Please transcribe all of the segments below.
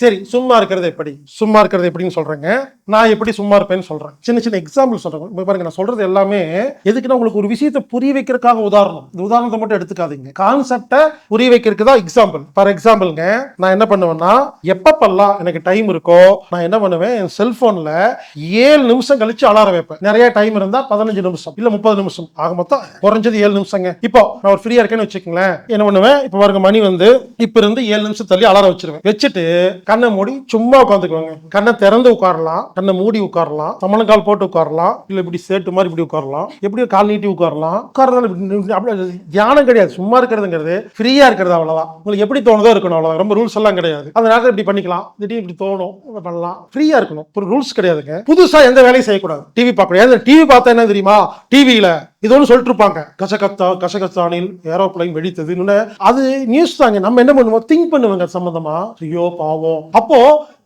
சரி சும்மா இருக்கிறது எப்படி? சும்மா இருக்கிறது எப்படின்னு சொல்றேங்க. நான் எப்படி சும்மா இருப்பேன்னு சொல்றேன். சின்ன சின்ன எக்ஸாம்பிள் சொல்றேன் இப்போ பாருங்க நான் சொல்றது எல்லாமே எதுக்குன்னா உங்களுக்கு ஒரு விஷயத்தை புரிய வைக்கிறதுக்காக உதாரணம். இந்த உதாரணத்தை மட்டும் எடுத்துக்காதீங்க. கான்செப்டை புரிய வைக்கிறதுக்கு தான் எக்ஸாம்பிள் ஃபார் எக்ஸாம்பிள்ங்க நான் என்ன பண்ணுவேன்னா எப்பப்பெல்லாம் எனக்கு டைம் இருக்கோ நான் என்ன பண்ணுவேன் என் செல்போன்ல ஏழு நிமிஷம் கழிச்சு அலாரம் வைப்பேன். நிறைய டைம் இருந்தா பதினஞ்சு நிமிஷம் இல்ல முப்பது நிமிஷம். ஆக மொத்தம் குறைஞ்சது ஏழு நிமிஷங்க. இப்போ நான் ஒரு ஃப்ரீயா இருக்கேன்னு வச்சுக்கோங்களேன். என்ன பண்ணுவேன்? இப்போ பாருங்க மணி வந்து இப்ப இருந்து ஏழு நிமிஷம் தள்ளி அலாரம் வச்சிருவேன். வச்சுட்டு கண்ணை மூடி சும்மா உட்காந்துக்குவாங்க கண்ணை திறந்து உட்காரலாம். கண்ணை மூடி உட்காரலாம். சமணக்கால் போட்டு உட்காரலாம். இல்ல இப்படி சேட்டு மாதிரி இப்படி உட்காரலாம். எப்படி கால் நீட்டி உட்காரலாம். உட்காரதால அப்படி தியானம் கிடையாது. சும்மா இருக்கிறதுங்கிறது ஃப்ரீயா இருக்கிறது அவ்வளவுதான். உங்களுக்கு எப்படி தோணுதோ இருக்கணும் அவ்வளவுதான். ரொம்ப ரூல்ஸ் எல்லாம் கிடையாது. அந்த நேரத்தில் இப்படி பண்ணிக்கலாம். திடீர்னு இப்படி தோணும். பண்ணலாம். ஃப்ரீயா இருக்கணும். ஒரு ரூல்ஸ் கிடையாதுங்க. புதுசா எந்த வேலையும் செய்யக்கூடாது. டிவி பார்க்க டிவி பார்த்தா என்ன தெரியுமா? டிவியில இது சொல்லிட்டு இருப்பாங்க கசகத்தா கசகஸ்தானில் ஏரோப்ளைன் வெடித்தது. அது நியூஸ் தாங்க. நம்ம என்ன பண்ணுவோம்? திங்க் பண்ணுவாங்க சம்பந்தமா. ஐயோ பாவம். அப்போ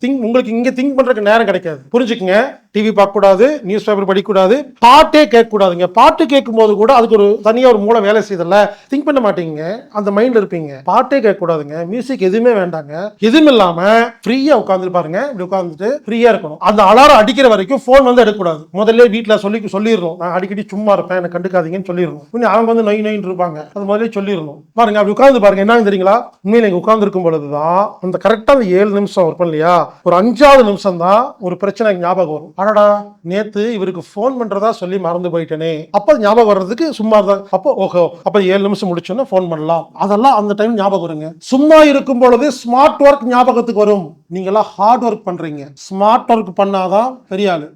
திங்க் உங்களுக்கு இங்க திங்க் பண்றதுக்கு நேரம் கிடைக்காது. புரிஞ்சுக்குங்க. டிவி பார்க்கக்கூடாது நியூஸ் பேப்பர் படிக்கக்கூடாது பாட்டே கேட்கக்கூடாதுங்க. பாட்டு கேட்கும் போது கூட அதுக்கு ஒரு தனியாக ஒரு மூளை வேலை செய்தல திங்க் பண்ண மாட்டீங்க. அந்த மைண்ட்ல இருப்பீங்க. பாட்டே கேட்கக்கூடாதுங்க. மியூசிக் எதுவுமே வேண்டாங்க. எதுவும் இல்லாம ஃப்ரீயா உட்காந்து பாருங்க. இப்படி உட்காந்துட்டு ஃப்ரீயா இருக்கணும். அந்த அலாரம் அடிக்கிற வரைக்கும் ஃபோன் வந்து எடுக்கக்கூடாது. முதல்ல வீட்டில் சொல்லி சொல்லிடணும். நான் அடிக்கடி சும்மா இருப்பேன். எனக்கு கண்டுக்காதீங்கன்னு சொல்லிடணும். இன்னும் அவங்க வந்து நொய் நொயின்னு இருப்பாங்க. அது முதல்ல சொல்லிடணும். பாருங்க அப்படி உட்காந்து பாருங்க. என்ன தெரியுங்களா? உண்மையில் நீங்கள் உட்காந்துருக்கும் பொழுது தான் அந்த கரெக்டாக அந்த ஏழு நிமிஷம் இருப்போம் இல்லையா ஒரு அஞ்சாவது நிமிஷம் தான் ஒரு பிரச்சனை ஞாபகம் வரும். அடடா நேத்து இவருக்கு ஃபோன் பண்றதா சொல்லி மறந்து போயிட்டேனே. அப்ப ஞாபகம் வர்றதுக்கு சும்மா தான் அப்போ ஓஹோ அப்ப ஏழு நிமிஷம் முடிச்சோன்னா ஃபோன் பண்ணலாம். அதெல்லாம் அந்த டைம் ஞாபகம் வருங்க. சும்மா இருக்கும் பொழுது ஸ்மார்ட் ஒர்க் ஞாபகத்துக்கு வரும். நீங்களாம் ஹார்ட் ஒர்க் பண்றீங்க. ஸ்மார்ட் ஒர்க் பண்ணாதான் பெரிய ஆளு.